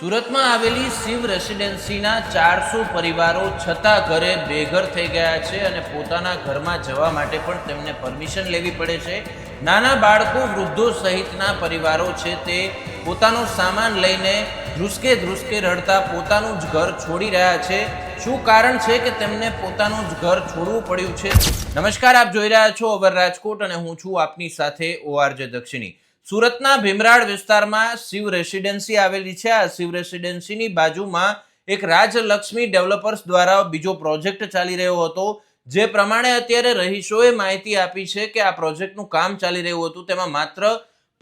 સુરતમાં આવેલી શિવ રેસિડેન્સીના ચારસો પરિવારો છતાં ઘરે બેઘર થઈ ગયા છે અને પોતાના ઘરમાં જવા માટે પણ તેમને પરમિશન લેવી પડે છે. નાના બાળકો વૃદ્ધો સહિતના પરિવારો છે તે પોતાનો સામાન લઈને ધ્રુસકે ધ્રુસકે રડતા પોતાનું જ ઘર છોડી રહ્યા છે. શું કારણ છે કે તેમને પોતાનું જ ઘર છોડવું પડ્યું છે? નમસ્કાર, આપ જોઈ રહ્યા છો અવર રાજકોટ અને હું છું આપની સાથે ઓઆરજે દક્ષિણી. સુરતના ભીમરાડ વિસ્તારમાં શિવ રેસિડેન્સી આવેલી છે. આ શિવ રેસિડેન્સીની બાજુમાં એક રાજલક્ષ્મી ડેવલપર્સ દ્વારા બીજો પ્રોજેક્ટ ચાલી રહ્યો હતો. જે પ્રમાણે અત્યારે રહીશોએ માહિતી આપી છે કે આ પ્રોજેક્ટનું કામ ચાલી રહ્યું હતું. તેમાં માત્ર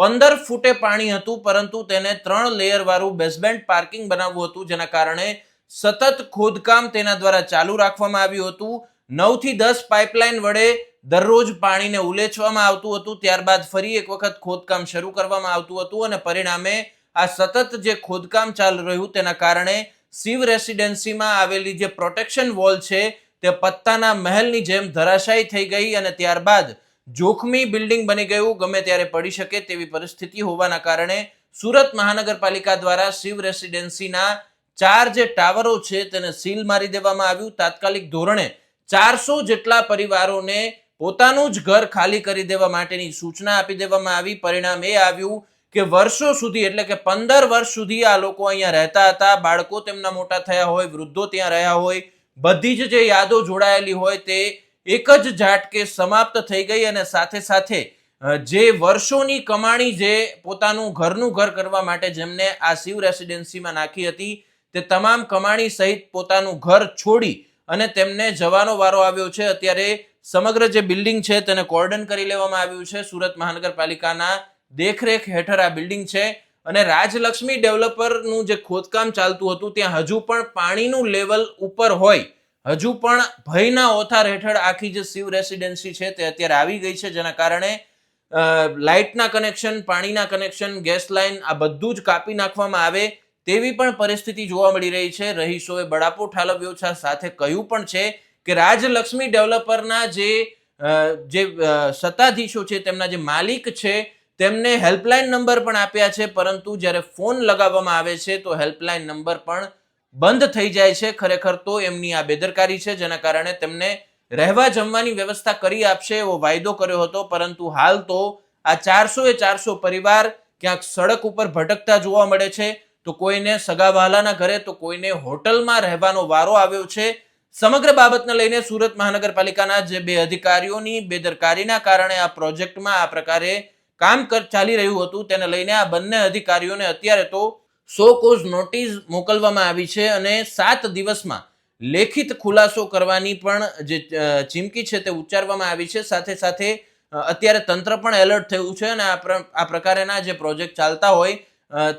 પંદર ફૂટે પાણી હતું, પરંતુ તેને ત્રણ લેયરવાળું બેઝમેન્ટ પાર્કિંગ બનાવવું હતું, જેના કારણે સતત ખોદકામ તેના દ્વારા ચાલુ રાખવામાં આવ્યું હતું. નવથી દસ પાઇપલાઇન વડે દરરોજ પાણીને ઉલેચવામાં આવતું હતું. ત્યારબાદ ફરી એક વખત ખોદકામ શરૂ કરવામાં આવતું હતું અને પરિણામે આ સતત જે ખોદકામ ચાલી રહ્યું તેના કારણે શિવ રેસિડેન્સીમાં આવેલી જે પ્રોટેક્શન વોલ છે તે પત્તાના મહેલની જેમ ધરાશાયી થઈ ગઈ અને ત્યારબાદ જોખમી બિલ્ડિંગ બની ગયું. ગમે ત્યારે પડી શકે તેવી પરિસ્થિતિ હોવાના કારણે સુરત મહાનગરપાલિકા દ્વારા શિવ રેસિડેન્સીના ચાર જે ટાવરો છે તેને સીલ મારી દેવામાં આવ્યું. તાત્કાલિક ધોરણે ચારસો જેટલા પરિવારોને પોતાનું જ ઘર ખાલી કરી દેવા માટેની સૂચના આપી દેવામાં આવી. પરિણામ એ આવ્યું કે વર્ષો સુધી, એટલે કે પંદર વર્ષ સુધી આ લોકો અહીંયા રહેતા હતા. બાળકો તેમના મોટા થયા હોય, વૃદ્ધો ત્યાં રહ્યા હોય, બધી જ જે યાદો જોડાયેલી હોય તે એક જ ઝાટકે સમાપ્ત થઈ ગઈ અને સાથે સાથે જે વર્ષોની કમાણી જે પોતાનું ઘરનું ઘર કરવા માટે જેમને આ શિવ રેસિડેન્સીમાં નાખી હતી, તે તમામ કમાણી સહિત પોતાનું ઘર છોડી અને તેમને જવાનો વારો આવ્યો છે. અત્યારે સમગ્ર જે બિલ્ડિંગ છે તેને કોર્ડન કરી લેવામાં આવ્યું છે. સુરત મહાનગરપાલિકાના દેખરેખ હેઠળ આ બિલ્ડિંગ છે અને રાજલક્ષ્મી ડેવલપરનું જે ખોદકામ ચાલતું હતું, ત્યાં હજુ પણ પાણીનું લેવલ ઉપર હોય. હજુ પણ ભયના ઓથાર હેઠળ આખી જે શિવ રેસિડેન્સી છે તે અત્યારે આવી ગઈ છે, જેના કારણે લાઇટના કનેક્શન, પાણીના કનેક્શન, ગેસ લાઇન આ બધું જ કાપી નાખવામાં આવે. તેવી પણ પરિસ્થિતિ જોવા મળી રહી છે. રહીશોએ બળાપો ઠાલવ્યો છે. સાથે કહ્યું પણ છે કે રાજલક્ષ્મી ડેવલપરના જે જે સત્તાધીશો છે, તેમના જે માલિક છે, તેમને હેલ્પલાઇન નંબર પણ આપ્યા છે. પરંતુ જ્યારે ફોન લગાવવામાં આવે છે, તો હેલ્પલાઇન નંબર પણ બંધ થઈ જાય છે. ખરેખર તો એમની આ બેદરકારી છે, જેના કારણે તેમને રહેવા જમવાની વ્યવસ્થા કરી આપશે એવો વાયદો કર્યો હતો. પરંતુ હાલ તો આ ચારસો એ ચારસો પરિવાર ક્યાંક સડક ઉપર ભટકતા જોવા મળે છે. તો કોઈને સગાવહાલાના ઘરે, તો કોઈને હોટલમાં રહેવાનો વારો આવ્યો છે. સમગ્ર બાબતને લઈને સુરત મહાનગરપાલિકાના જે બે અધિકારીઓની બેદરકારીના કારણે આ પ્રોજેક્ટમાં આ પ્રકારે કામ ચાલી રહ્યું હતું, તેને લઈને આ બંને અધિકારીઓને અત્યારે તો સો કોઝ નોટિસ મોકલવામાં આવી છે અને સાત દિવસમાં લેખિત ખુલાસો કરવાની પણ જે ચીમકી છે તે ઉચ્ચારવામાં આવી છે. સાથે સાથે અત્યારે તંત્ર પણ એલર્ટ થયું છે અને આ પ્ર- આ પ્રકારના જે પ્રોજેક્ટ ચાલતા હોય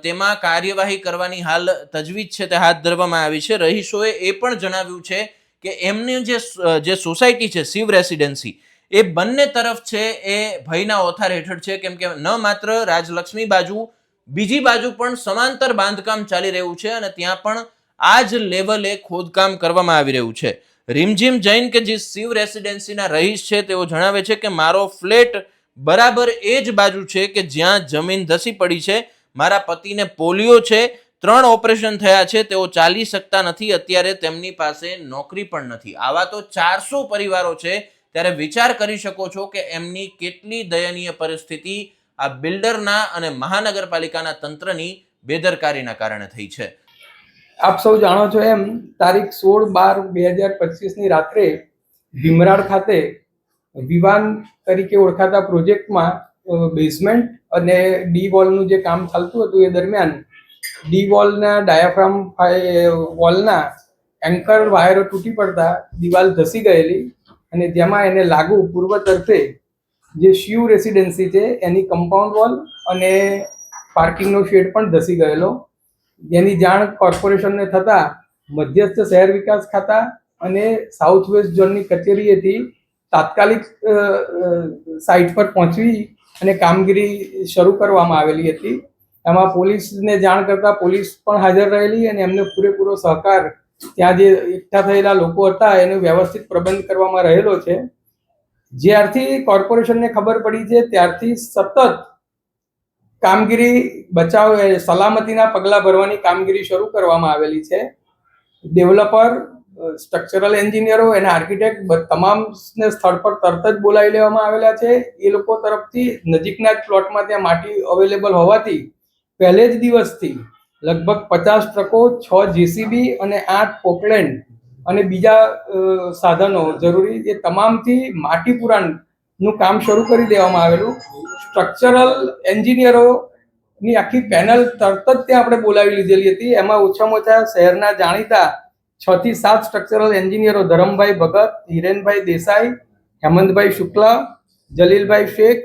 તેમાં કાર્યવાહી કરવાની હાલ તજવીજ છે તે હાથ ધરવામાં આવી છે. રહીશોએ એ પણ જણાવ્યું છે કે એમની જે જે સોસાયટી છે, શિવ રેસિડેન્સી, એ બંને તરફ છે એ ભયના ઓથાર હેઠળ છે. કેમ કે ન માત્ર રાજલક્ષ્મી બાજુ, બીજી બાજુ પણ સમાંતર બાંધકામ ચાલી રહ્યું છે અને ત્યાં પણ આ જ લેવલે ખોદકામ કરવામાં આવી રહ્યું છે. રીમઝીમ જૈન કે જે શિવ રેસિડેન્સીના રહીશ છે તેઓ જણાવે છે કે મારો ફ્લેટ બરાબર એ જ બાજુ છે કે જ્યાં જમીન ધસી પડી છે મારા પતિને પોલિયો છે, ત્રણ ઓપરેશન થયા છે, તેઓ ચાલી શકતા નથી, અત્યારે તેમની પાસે નોકરી પણ નથી. આવા તો ચારસો પરિવારો છે, ત્યારે વિચાર કરી શકો છો કે એમની કેટલી દયનીય પરિસ્થિતિ આ બિલ્ડરના અને મહાનગરપાલિકાના તંત્રની બેદરકારીના કારણે થઈ છે. આપ સૌ જાણો છો એમ, તારીખ સોળ બાર બે હજાર પચીસની રાત્રે ભીમરાડ ખાતે વિવાન તરીકે ઓળખાતા પ્રોજેક્ટમાં બેઝમેન્ટ અને ડી વોલનું જે કામ ચાલતું હતું એ દરમિયાન ડી વોલના ડાયાફ્રામ વોલના એન્કર વાયરો તૂટી પડતા દિવાલ ધસી ગયેલી અને જેમાં એને લાગુ પૂર્વ તરફે જે શિવ રેસિડેન્સી છે, એની કમ્પાઉન્ડ વોલ અને પાર્કિંગનો શેડ પણ ધસી ગયેલો. જેની જાણ કોર્પોરેશનને થતાં મધ્યસ્થ શહેર વિકાસ ખાતા અને સાઉથ વેસ્ટ ઝોનની કચેરીએથી તાત્કાલિક સાઇટ પર પહોંચવી અને કામગીરી શરૂ કરવામાં આવેલી હતી. એમાં પોલીસને જાણ કરતાં પોલીસ પણ હાજર રહેલી અને એમને પૂરેપૂરો સહકાર ત્યાં જે એકઠા થયેલા લોકો હતા એનો વ્યવસ્થિત પ્રબંધ કરવામાં રહેલો છે. જ્યારથી કોર્પોરેશનને ખબર પડી છે, ત્યારથી સતત કામગીરી બચાવ સલામતીના પગલાં ભરવાની કામગીરી શરૂ કરવામાં આવેલી છે. ડેવલપર સ્ટ્રક્ચરલ એન્જિનિયરો અને આર્કિટેક્ટ તમામને સ્થળ પર તરત જ બોલાવી લેવામાં આવેલા છે. એ લોકો તરફથી નજીકના જ પ્લોટમાં ત્યાં માટી અવેલેબલ હોવાથી પહેલે જ દિવસથી લગભગ પચાસ ટ્રકો, છ જેસીબી અને આઠ પોકલેન્ડ અને બીજા સાધનો જરૂરી એ તમામથી માટી પુરાણનું કામ શરૂ કરી દેવામાં આવેલું. સ્ટ્રક્ચરલ એન્જિનિયરોની આખી પેનલ તરત જ ત્યાં આપણે બોલાવી લીધેલી હતી. એમાં ઓછામાં ઓછા શહેરના જાણીતા છ થી સાત સ્ટ્રક્ચરલ એન્જિનિયરો ધરમભાઈ ભગત હિરેનભાઈ દેસાઈ, હેમંતભાઈ શુક્લા, જલીલભાઈ શેખ,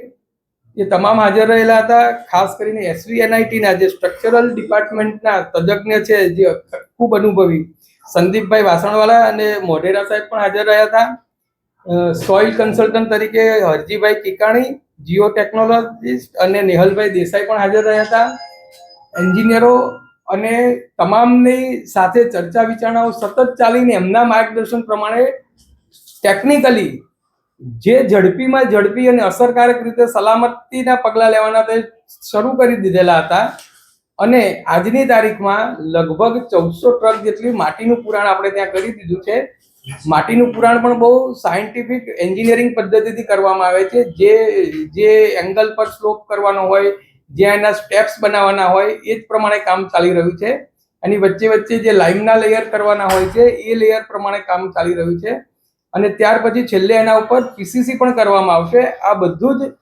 એ તમામ હાજર રહેલા હતા. ખાસ કરીને એસવી એનઆઈટીના જે સ્ટ્રક્ચરલ ડિપાર્ટમેન્ટના તજજ્ઞ છે, જે ખૂબ અનુભવી. સંદીપભાઈ વાસણવાલા અને મોઢેરા સાહેબ પણ હાજર રહ્યા હતા. સોઇલ કન્સલ્ટન્ટ તરીકે હરજીભાઈ કિકાણી, જીઓ ટેકનોલોજીસ્ટ અને નેહલભાઈ દેસાઈ પણ હાજર રહ્યા હતા. એન્જિનિયરો અને તમામની સાથે ચર્ચા વિચારણાઓ સતત ચાલીને એમના માર્ગદર્શન પ્રમાણે ટેકનિકલી જે ઝડપીમાં ઝડપી અને અસરકારક રીતે સલામતીના પગલાં લેવાના તે શરૂ કરી દીધેલા હતા. અને આજની તારીખમાં લગભગ ચૌદસો ટ્રક જેટલી માટીનું પુરાણ આપણે ત્યાં કરી દીધું છે. માટીનું પુરાણ પણ બહુ સાયન્ટિફિક એન્જિનિયરિંગ પદ્ધતિથી કરવામાં આવે છે. જે જે એંગલ પર સ્લોપ કરવાનો હોય જ્યાં એના સ્ટેપ્સ બનાવવાના હોય એ જ પ્રમાણે કામ ચાલી રહ્યું છે. અને વચ્ચે વચ્ચે જે લાઇમના લેયર કરવાના હોય છે, એ લેયર પ્રમાણે કામ ચાલી રહ્યું છે. અને ત્યાર પછી છેલ્લે એના ઉપર પીસીસી પણ કરવામાં આવશે. આ બધું જ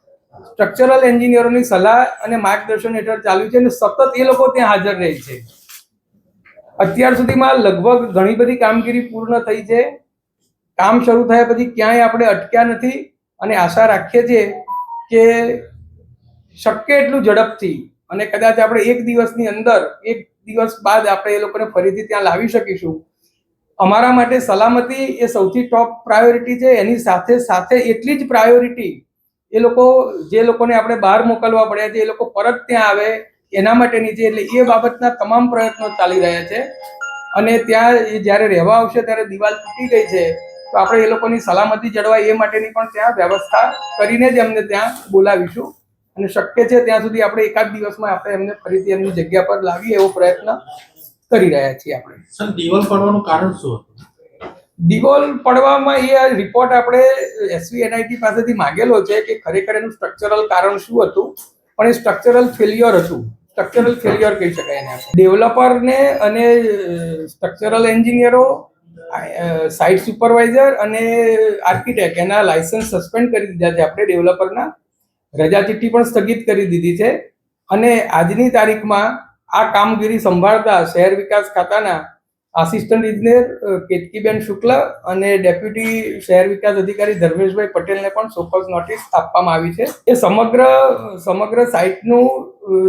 સ્ટ્રક્ચરલ એન્જિનિયરોની સલાહ અને માર્ગદર્શન હેઠળ ચાલ્યું છે અને સતત એ લોકો ત્યાં હાજર રહે છે. અત્યાર સુધીમાં લગભગ ઘણી બધી કામગીરી પૂર્ણ થઈ છે. કામ શરૂ થયા પછી ક્યાંય આપણે અટક્યા નથી. અને આશા રાખીએ છીએ કે શક્ય એટલું ઝડપથી અને કદાચ આપણે એક દિવસની અંદર, એક દિવસ બાદ આપણે એ લોકોને ફરીથી ત્યાં લાવી શકીશું. અમારા માટે સલામતી એ સૌથી ટોપ પ્રાયોરિટી છે. એની સાથે સાથે એટલી જ પ્રાયોરિટી એ લોકો, જે લોકોને આપણે બહાર મોકલવા પડ્યા છે, એ લોકો પરત ત્યાં આવે, એના માટેની છે. એટલે એ બાબતના તમામ પ્રયત્નો ચાલી રહ્યા છે. અને ત્યાં એ જ્યારે રહેવા આવશે, ત્યારે દિવાલ તૂટી ગઈ છે, તો આપણે એ લોકોની સલામતી જળવાય એ માટેની પણ ત્યાં વ્યવસ્થા કરીને જ એમને ત્યાં બોલાવીશું. અને શક્ય છે ત્યાં સુધી આપણે એકાદ દિવસમાં આપણે એમને ફરીથી એમની જગ્યા પર લાવીએ એવો પ્રયત્ન કરી રહ્યા છીએ આપણે. સર દિવાલ પડવાનું કારણ શું હતું? દિવાલ પડવામાં એ રિપોર્ટ આપણે એસવી એનઆઈટી પાસેથી માંગેલો છે કે ખરેખર એનું સ્ટ્રક્ચરલ કારણ શું હતું પણ એ સ્ટ્રક્ચરલ ફેલ્યોર હતું. સ્ટ્રક્ચરલ ફેલ્યોર કહી શકાય એને ડેવલપરને અને સ્ટ્રક્ચરલ એન્જિનિયરો સાઇટ સુપરવાઇઝર અને આર્કિટેક્ટ એના લાયસન્સ સસ્પેન્ડ કરી દીધા છે આપણે ડેવલપરના રજા ચિઠ્ઠી પણ સ્થગિત કરી દીધી છે. અને આજની તારીખમાં આ કામગીરી સંભાળતા શહેર વિકાસ ખાતાના આસિસ્ટન્ટ ઇજનેર કેતકીબેન શુક્લા અને ડેપ્યુટી શહેર વિકાસ અધિકારી ધર્મેશભાઈ પટેલને પણ સોકસ નોટિસ આપવામાં આવી છે. એ સમગ્ર સમગ્ર સાઇટનું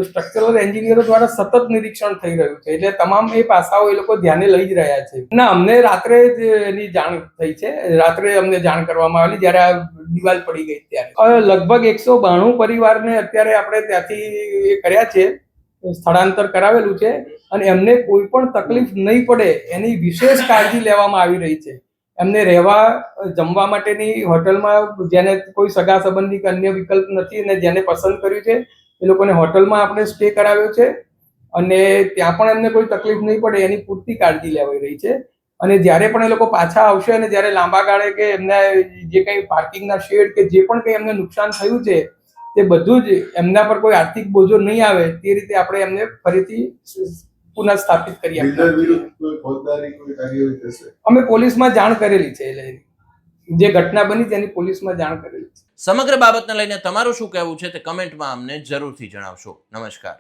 સ્ટ્રક્ચરલ એન્જિનિયરો દ્વારા સતત નિરીક્ષણ થઈ રહ્યું છે. એટલે તમામ એ પાસાઓ એ લોકો ધ્યાને લઈ જ રહ્યા છે. ના, અમને રાત્રે જ એની જાણ થઈ છે. રાત્રે અમને જાણ કરવામાં આવેલી જ્યારે આ દિવાલ પડી ગઈ ત્યારે. લગભગ એકસો બાણું પરિવારને અત્યારે આપણે ત્યાંથી એ કર્યા છે. સ્થળાંતર કરાવેલું છે અને એમને કોઈ પણ તકલીફ નહીં પડે એની વિશેષ કાળજી લેવામાં આવી રહી છે. એમને રહેવા, જમવા માટેની હોટલમાં જેને કોઈ સગા સંબંધી કે અન્ય વિકલ્પ નથી અને જેને પસંદ કર્યું છે, એ લોકોને હોટલમાં આપણે સ્ટે કરાવ્યો છે અને ત્યાં પણ એમને કોઈ તકલીફ નહીં પડે એની પૂરતી કાળજી લેવાઈ રહી છે. અને જ્યારે પણ એ લોકો પાછા આવશે અને જ્યારે લાંબા ગાળે કે એમના જે કંઈ પાર્કિંગના શેડ કે જે પણ કંઈ એમને નુકસાન થયું છે તે બધું જ એમના પર કોઈ આર્થિક બોજો નહીં આવે તે રીતે આપણે એમને ફરીથી પુનઃસ્થાપિત કરી અમે પોલીસમાં જાણ કરેલી છે એટલે જે ઘટના બની તેની પોલીસમાં જાણ કરેલી છે. સમગ્ર બાબતને લઈને તમારું શું કહેવું છે તે કમેન્ટમાં અમને જરૂરથી જણાવશો. નમસ્કાર.